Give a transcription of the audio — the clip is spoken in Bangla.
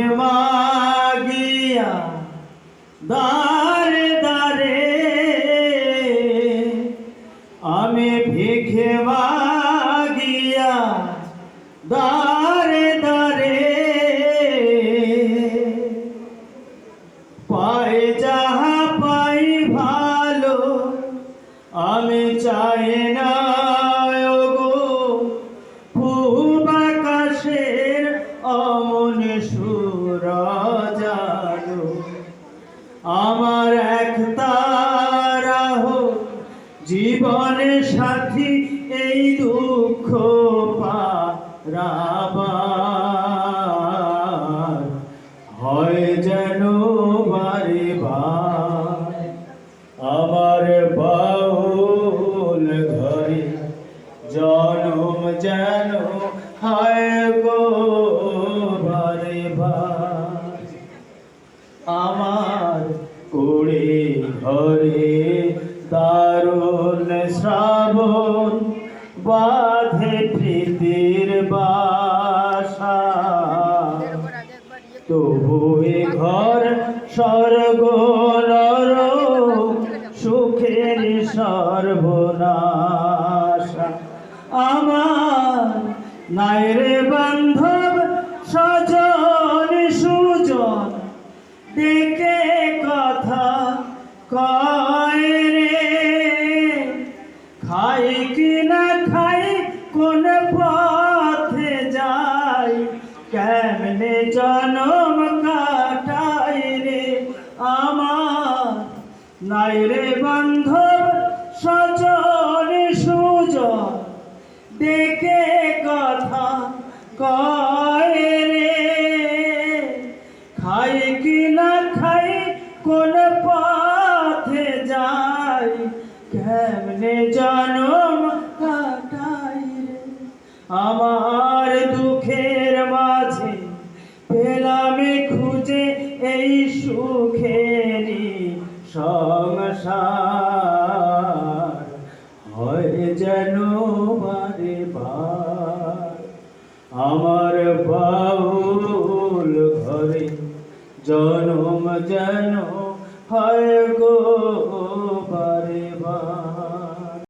magia da আমার এক তারা হোক জীবনের সাথী, এই দুঃখ পারাবার। হয় যেন বারে আমার বাউল ঘরে জনম যেন হয় গো। ঘরে দারুণ শ্রাবণ, বাঁধে প্রীতির বাসা। তবু এ ঘর স্বর্গ সুখের সর্বনাশা। আমার নাই রে বান্ধব কয় রে। খাই কি না খাই, কোন পথে যাই? কেমনে জনম কাটাই রে? আমার নাই রে বান্ধব সজন সুজন। ডেকে কথা কয় রে। খাই কি না খাই, কোন পথে কেমনে জনম কাটাই আমার দুঃখের মাঝে পেলাম খুঁজে, এই সুখেরই সংসার। হয় যেন বারে বার। আমার বাউল ঘরে জনম যেন হয় গো বারে বার